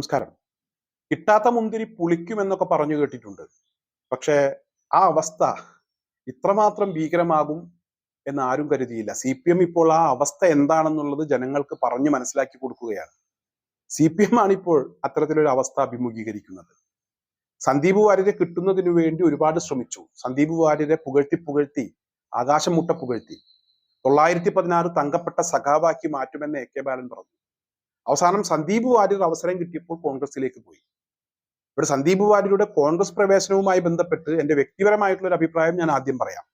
നമസ്കാരം. കിട്ടാത്ത മുന്തിരി പുളിക്കുമെന്നൊക്കെ പറഞ്ഞു കേട്ടിട്ടുണ്ട്. പക്ഷേ ആ അവസ്ഥ ഇത്രമാത്രം ഭീകരമാകും എന്ന് ആരും കരുതിയില്ല. സി പി എം ഇപ്പോൾ ആ അവസ്ഥ എന്താണെന്നുള്ളത് ജനങ്ങൾക്ക് പറഞ്ഞു മനസ്സിലാക്കി കൊടുക്കുകയാണ്. സി പി എം ആണ് ഇപ്പോൾ അത്തരത്തിലൊരു അവസ്ഥ അഭിമുഖീകരിക്കുന്നത്. സന്ദീപ് വാര്യരെ കിട്ടുന്നതിനു വേണ്ടി ഒരുപാട് ശ്രമിച്ചു. സന്ദീപ് വാര്യരെ പുകഴ്ത്തി പുകഴ്ത്തി ആകാശം മുട്ട പുകഴ്ത്തി. തൊള്ളായിരത്തി പതിനാറ് തങ്കപ്പെട്ട സഖാവാക്കി മാറ്റുമെന്ന് എ കെ ബാലൻ പറഞ്ഞു. അവസാനം സന്ദീപ് വാര്യർ അവസരം കിട്ടിയപ്പോൾ കോൺഗ്രസിലേക്ക് പോയി. ഇവിടെ സന്ദീപ് വാര്യരുടെ കോൺഗ്രസ് പ്രവേശനവുമായി ബന്ധപ്പെട്ട് എന്റെ വ്യക്തിപരമായിട്ടുള്ള ഒരു അഭിപ്രായം ഞാൻ ആദ്യം പറയാം.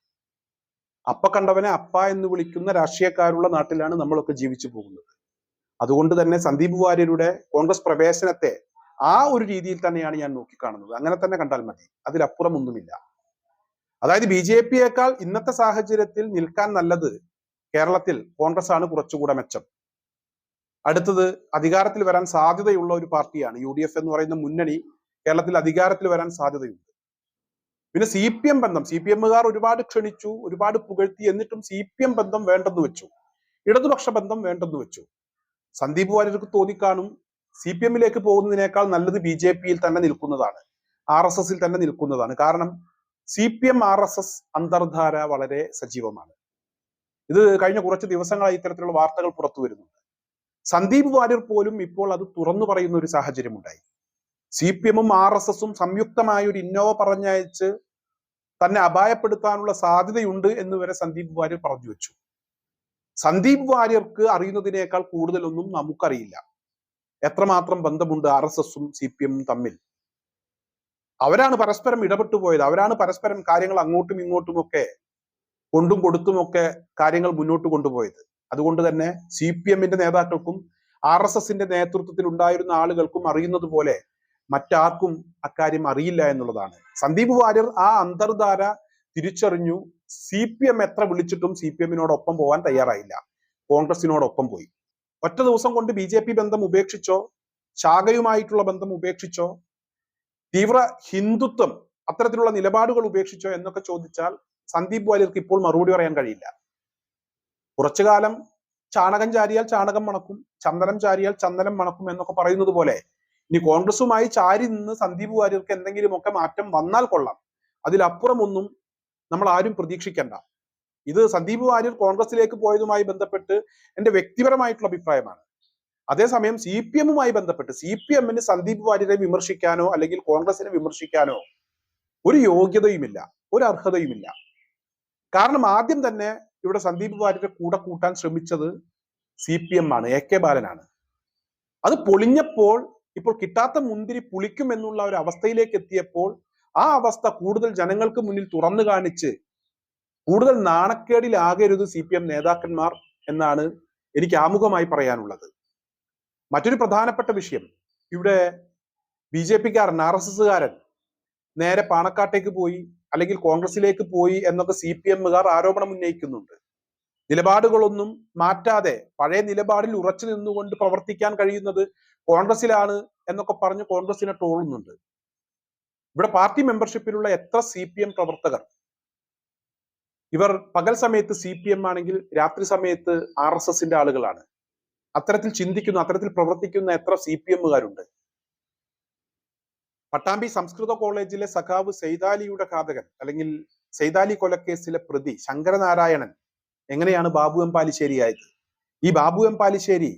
അപ്പ കണ്ടവനെ അപ്പ എന്ന് വിളിക്കുന്ന രാഷ്ട്രീയക്കാരുള്ള നാട്ടിലാണ് നമ്മളൊക്കെ ജീവിച്ചു പോകുന്നത്. അതുകൊണ്ട് തന്നെ സന്ദീപ് വാര്യരുടെ കോൺഗ്രസ് പ്രവേശനത്തെ ആ ഒരു രീതിയിൽ തന്നെയാണ് ഞാൻ നോക്കിക്കാണുന്നത്. അങ്ങനെ തന്നെ കണ്ടാൽ മതി. അതിലപ്പുറം ഒന്നുമില്ല. അതായത് ബി ജെ പിയേക്കാൾ ഇന്നത്തെ സാഹചര്യത്തിൽ നിൽക്കാൻ നല്ലത് കേരളത്തിൽ കോൺഗ്രസ് ആണ് കുറച്ചുകൂടെ മെച്ചം. അടുത്തത് അധികാരത്തിൽ വരാൻ സാധ്യതയുള്ള ഒരു പാർട്ടിയാണ് യു എന്ന് പറയുന്ന മുന്നണി കേരളത്തിൽ അധികാരത്തിൽ വരാൻ സാധ്യതയുണ്ട്. പിന്നെ സി പി എം ബന്ധം സി പി എമ്മുകാർ ഒരുപാട് ക്ഷണിച്ചു ഒരുപാട് പുകഴ്ത്തി എന്നിട്ടും സി പി എം ബന്ധം വേണ്ടെന്ന് വെച്ചു. ഇടതുപക്ഷ ബന്ധം വേണ്ടെന്ന് വെച്ചു. സന്ദീപ് വാര്യർക്ക് തോന്നിക്കാണും സി പി എമ്മിലേക്ക് പോകുന്നതിനേക്കാൾ നല്ലത് ബി ജെ പിയിൽ തന്നെ നിൽക്കുന്നതാണ് ആർ എസ് എസിൽ തന്നെ നിൽക്കുന്നതാണ്. കാരണം C P M R S S അന്തർധാര വളരെ സജീവമാണ്. ഇത് കഴിഞ്ഞ കുറച്ച് ദിവസങ്ങളായി ഇത്തരത്തിലുള്ള വാർത്തകൾ പുറത്തു വരുന്നുണ്ട്. സന്ദീപ് വാര്യർ പോലും ഇപ്പോൾ അത് തുറന്നു പറയുന്ന ഒരു സാഹചര്യമുണ്ടായി. സി പി എമ്മും ആർ എസ് എസും സംയുക്തമായ ഒരു ഇന്നോവ പറഞ്ഞയച്ച് തന്നെ അപായപ്പെടുത്താനുള്ള സാധ്യതയുണ്ട് എന്ന് വരെ സന്ദീപ് വാര്യർ പറഞ്ഞു വെച്ചു. സന്ദീപ് വാര്യർക്ക് അറിയുന്നതിനേക്കാൾ കൂടുതലൊന്നും നമുക്കറിയില്ല. എത്രമാത്രം ബന്ധമുണ്ട് ആർ എസ് എസും സി പി എമ്മും തമ്മിൽ? അവരാണ് പരസ്പരം ഇടപെട്ടു പോയത്. അവരാണ് പരസ്പരം കാര്യങ്ങൾ അങ്ങോട്ടും ഇങ്ങോട്ടും ഒക്കെ കൊണ്ടും കൊടുത്തുമൊക്കെ കാര്യങ്ങൾ മുന്നോട്ട് കൊണ്ടുപോയത്. അതുകൊണ്ട് തന്നെ സി പി എമ്മിന്റെ നേതാക്കൾക്കും ആർ എസ് എസിന്റെ നേതൃത്വത്തിൽ ഉണ്ടായിരുന്ന ആളുകൾക്കും അറിയുന്നത് പോലെ മറ്റാർക്കും അക്കാര്യം അറിയില്ല എന്നുള്ളതാണ്. സന്ദീപ് വാര്യർ ആ അന്തർധാര തിരിച്ചറിഞ്ഞു സി പി എം എത്ര വിളിച്ചിട്ടും സി പി എമ്മിനോടൊപ്പം പോകാൻ തയ്യാറായില്ല. കോൺഗ്രസിനോടൊപ്പം പോയി. ഒറ്റ ദിവസം കൊണ്ട് ബി ജെ പി ബന്ധം ഉപേക്ഷിച്ചോ? ശാഖയുമായിട്ടുള്ള ബന്ധം ഉപേക്ഷിച്ചോ? തീവ്ര ഹിന്ദുത്വം അത്തരത്തിലുള്ള നിലപാടുകൾ ഉപേക്ഷിച്ചോ എന്നൊക്കെ ചോദിച്ചാൽ സന്ദീപ് വാര്യർക്ക് ഇപ്പോൾ മറുപടി പറയാൻ കഴിയില്ല. കുറച്ചു കാലം ചാണകം ചാരിയാൽ ചാണകം മണക്കും ചന്ദനം ചാരിയാൽ ചന്ദനം മണക്കും എന്നൊക്കെ പറയുന്നത് പോലെ ഇനി കോൺഗ്രസുമായി ചാരി നിന്ന് സന്ദീപ് വാര്യർക്ക് എന്തെങ്കിലുമൊക്കെ മാറ്റം വന്നാൽ കൊള്ളാം. അതിലപ്പുറമൊന്നും നമ്മൾ ആരും പ്രതീക്ഷിക്കേണ്ട. ഇത് സന്ദീപ് വാര്യർ കോൺഗ്രസിലേക്ക് പോയതുമായി ബന്ധപ്പെട്ട് എന്റെ വ്യക്തിപരമായിട്ടുള്ള അഭിപ്രായമാണ്. അതേസമയം സി പി എമ്മുമായി ബന്ധപ്പെട്ട് സി പി എമ്മിന് സന്ദീപ് വാര്യരെ വിമർശിക്കാനോ അല്ലെങ്കിൽ കോൺഗ്രസിനെ വിമർശിക്കാനോ ഒരു യോഗ്യതയുമില്ല ഒരു അർഹതയുമില്ല. കാരണം ആദ്യം തന്നെ ഇവിടെ സന്ദീപ് വാര്യരെ കൂടെ കൂട്ടാൻ ശ്രമിച്ചത് സി പി എം ആണ് എ കെ ബാലനാണ്. അത് പൊളിഞ്ഞപ്പോൾ ഇപ്പോൾ കിട്ടാത്ത മുന്തിരി പുളിക്കും എന്നുള്ള ഒരു അവസ്ഥയിലേക്ക് എത്തിയപ്പോൾ ആ അവസ്ഥ കൂടുതൽ ജനങ്ങൾക്ക് മുന്നിൽ തുറന്നു കാണിച്ച് കൂടുതൽ നാണക്കേടിലാകരുത് സി പി എം നേതാക്കന്മാർ എന്നാണ് എനിക്ക് ആമുഖമായി പറയാനുള്ളത്. മറ്റൊരു പ്രധാനപ്പെട്ട വിഷയം ഇവിടെ ബി ജെ പിക്കാരൻ ആർ എസ് എസ്സുകാരൻ നേരെ പാണക്കാട്ടേക്ക് പോയി അല്ലെങ്കിൽ കോൺഗ്രസിലേക്ക് പോയി എന്നൊക്കെ സി പി എമ്മുകാർ ആരോപണം ഉന്നയിക്കുന്നുണ്ട്. നിലപാടുകളൊന്നും മാറ്റാതെ പഴയ നിലപാടിൽ ഉറച്ചു നിന്നുകൊണ്ട് പ്രവർത്തിക്കാൻ കഴിയുന്നത് കോൺഗ്രസിലാണ് എന്നൊക്കെ പറഞ്ഞ് കോൺഗ്രസിനെ ട്രോളുന്നുണ്ട്. ഇവിടെ പാർട്ടി മെമ്പർഷിപ്പിലുള്ള എത്ര സി പി എം പ്രവർത്തകർ? ഇവർ പകൽ സമയത്ത് സി പി എം ആണെങ്കിൽ രാത്രി സമയത്ത് ആർ എസ് എസിന്റെ ആളുകളാണ്. അത്തരത്തിൽ ചിന്തിക്കുന്ന അത്തരത്തിൽ പ്രവർത്തിക്കുന്ന എത്ര സി പി എമ്മുകാരുണ്ട്? പട്ടാമ്പി സംസ്കൃത കോളേജിലെ സഖാവ് സെയ്താലിയുടെ ഘാതകൻ അല്ലെങ്കിൽ സെയ്താലി കൊലക്കേസിലെ പ്രതി ശങ്കരനാരായണൻ എങ്ങനെയാണ് ബാബു എം പാലിശ്ശേരി ആയത്? ഈ ബാബു എം പാലിശ്ശേരി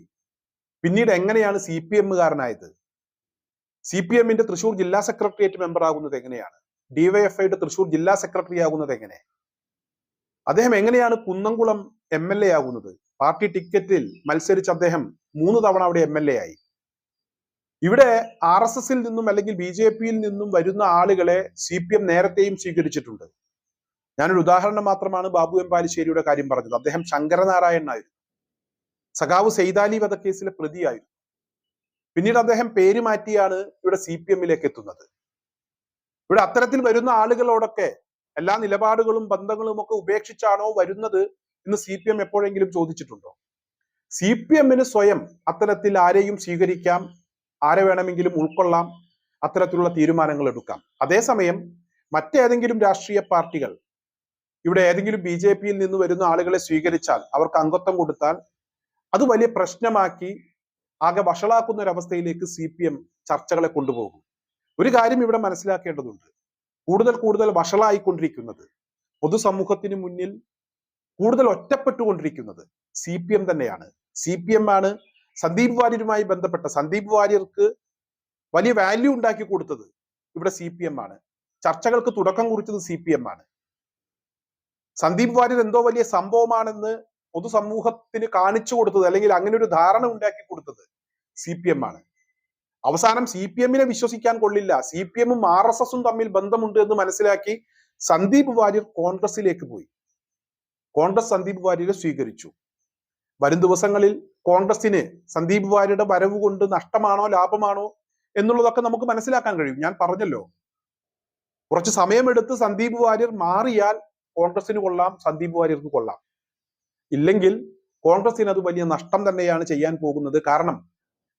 പിന്നീട് എങ്ങനെയാണ് സി പി എമ്മുകാരനായത്? സി പി എമ്മിന്റെ തൃശൂർ ജില്ലാ സെക്രട്ടേറിയറ്റ് മെമ്പർ ആകുന്നത് എങ്ങനെയാണ്? ഡിവൈഎഫ്ഐയുടെ തൃശൂർ ജില്ലാ സെക്രട്ടറി ആകുന്നത് എങ്ങനെ? അദ്ദേഹം എങ്ങനെയാണ് കുന്നംകുളം എം എൽ എ ആകുന്നത്? പാർട്ടി ടിക്കറ്റിൽ മത്സരിച്ച് അദ്ദേഹം മൂന്ന് തവണ അവിടെ എം എൽ എ ആയി. ഇവിടെ ആർ എസ് എസിൽ നിന്നും അല്ലെങ്കിൽ ബി ജെ പിയിൽ നിന്നും വരുന്ന ആളുകളെ സി പി എം നേരത്തെയും സ്വീകരിച്ചിട്ടുണ്ട്. ഞാനൊരു ഉദാഹരണം മാത്രമാണ് ബാബു എം പാലിശ്ശേരിയുടെ കാര്യം പറഞ്ഞത്. അദ്ദേഹം ശങ്കരനാരായണനായിരുന്നു സഖാവ് സെയ്താലി വധക്കേസിലെ പ്രതിയായിരുന്നു. പിന്നീട് അദ്ദേഹം പേര് മാറ്റിയാണ് ഇവിടെ സി പി എമ്മിലേക്ക് എത്തുന്നത്. ഇവിടെ അത്തരത്തിൽ വരുന്ന ആളുകളോടൊക്കെ എല്ലാ നിലപാടുകളും ബന്ധങ്ങളും ഒക്കെ ഉപേക്ഷിച്ചാണോ വരുന്നത് എന്ന് സി പി എം എപ്പോഴെങ്കിലും ചോദിച്ചിട്ടുണ്ടോ? സി പി എമ്മിന് സ്വയം അത്തരത്തിൽ ആരെയും സ്വീകരിക്കാം ആരെ വേണമെങ്കിലും ഉൾക്കൊള്ളാം. അത്തരത്തിലുള്ള തീരുമാനങ്ങൾ എടുക്കാം. അതേസമയം മറ്റേതെങ്കിലും രാഷ്ട്രീയ പാർട്ടികൾ ഇവിടെ ഏതെങ്കിലും ബി ജെ പിയിൽ നിന്ന് വരുന്ന ആളുകളെ സ്വീകരിച്ചാൽ അവർക്ക് അംഗത്വം കൊടുത്താൽ അത് വലിയ പ്രശ്നമാക്കി ആകെ വഷളാക്കുന്ന ഒരവസ്ഥയിലേക്ക് സി പി എം ചർച്ചകളെ കൊണ്ടുപോകും. ഒരു കാര്യം ഇവിടെ മനസ്സിലാക്കേണ്ടതുണ്ട്. കൂടുതൽ കൂടുതൽ വഷളായിക്കൊണ്ടിരിക്കുന്നത് പൊതുസമൂഹത്തിന് മുന്നിൽ കൂടുതൽ ഒറ്റപ്പെട്ടുകൊണ്ടിരിക്കുന്നത് സി പി എം തന്നെയാണ്. സി പി എം ആണ് സന്ദീപ് വാര്യരുമായി ബന്ധപ്പെട്ട സന്ദീപ് വാര്യർക്ക് വലിയ വാല്യൂ ഉണ്ടാക്കി കൊടുത്തത് ഇവിടെ സി പി എം ആണ്. ചർച്ചകൾക്ക് തുടക്കം കുറിച്ചത് സി പി എം ആണ്. സന്ദീപ് വാര്യർ എന്തോ വലിയ സംഭവമാണെന്ന് പൊതുസമൂഹത്തിന് കാണിച്ചു കൊടുത്തത് അല്ലെങ്കിൽ അങ്ങനെ ഒരു ധാരണ ഉണ്ടാക്കി കൊടുത്തത് സി പി എം ആണ്. അവസാനം സി പി എമ്മിനെ വിശ്വസിക്കാൻ കൊള്ളില്ല. സി പി എമ്മും ആർ എസ് എസും തമ്മിൽ ബന്ധമുണ്ട് എന്ന് മനസ്സിലാക്കി സന്ദീപ് വാര്യർ കോൺഗ്രസിലേക്ക് പോയി. കോൺഗ്രസ് സന്ദീപ് വാര്യരെ സ്വീകരിച്ചു. വരും ദിവസങ്ങളിൽ കോൺഗ്രസിന് സന്ദീപ് വാര്യരുടെ വരവ് കൊണ്ട് നഷ്ടമാണോ ലാഭമാണോ എന്നുള്ളതൊക്കെ നമുക്ക് മനസ്സിലാക്കാൻ കഴിയും. ഞാൻ പറഞ്ഞല്ലോ. കുറച്ച് സമയമെടുത്ത് സന്ദീപ് വാര്യർ മാറിയാൽ കോൺഗ്രസിന് കൊള്ളാം സന്ദീപ് വാര്യർക്ക് കൊള്ളാം. ഇല്ലെങ്കിൽ കോൺഗ്രസിന് അത് വലിയ നഷ്ടം തന്നെയാണ് ചെയ്യാൻ പോകുന്നത്. കാരണം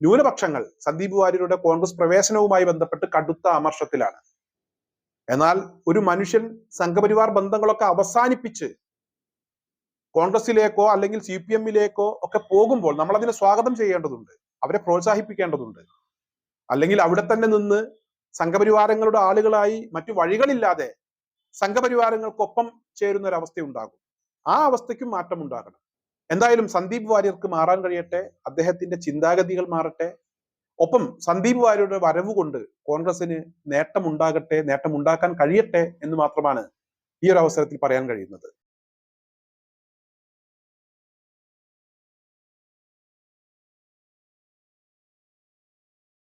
ന്യൂനപക്ഷങ്ങൾ സന്ദീപ് വാര്യരുടെ കോൺഗ്രസ് പ്രവേശനവുമായി ബന്ധപ്പെട്ട് കടുത്ത അമർഷത്തിലാണ്. എന്നാൽ ഒരു മനുഷ്യൻ സംഘപരിവാർ ബന്ധങ്ങളൊക്കെ അവസാനിപ്പിച്ച് കോൺഗ്രസിലേക്കോ അല്ലെങ്കിൽ സി പി എമ്മിലേക്കോ ഒക്കെ പോകുമ്പോൾ നമ്മൾ അതിനെ സ്വാഗതം ചെയ്യേണ്ടതുണ്ട്. അവരെ പ്രോത്സാഹിപ്പിക്കേണ്ടതുണ്ട്. അല്ലെങ്കിൽ അവിടെ തന്നെ നിന്ന് സംഘപരിവാരങ്ങളുടെ ആളുകളായി മറ്റു വഴികളില്ലാതെ സംഘപരിവാരങ്ങൾക്കൊപ്പം ചേരുന്ന ഒരു അവസ്ഥ ഉണ്ടാകും ആ അവസ്ഥയ്ക്കും മാറ്റം ഉണ്ടാകണം. എന്തായാലും സന്ദീപ് വാര്യർക്ക് മാറാൻ കഴിയട്ടെ. അദ്ദേഹത്തിന്റെ ചിന്താഗതികൾ മാറട്ടെ. ഒപ്പം സന്ദീപ് വാര്യരുടെ വരവ് കൊണ്ട് കോൺഗ്രസിന് നേട്ടമുണ്ടാകട്ടെ നേട്ടമുണ്ടാക്കാൻ കഴിയട്ടെ എന്ന് മാത്രമാണ് ഈ ഒരു അവസരത്തിൽ പറയാൻ കഴിയുന്നത്.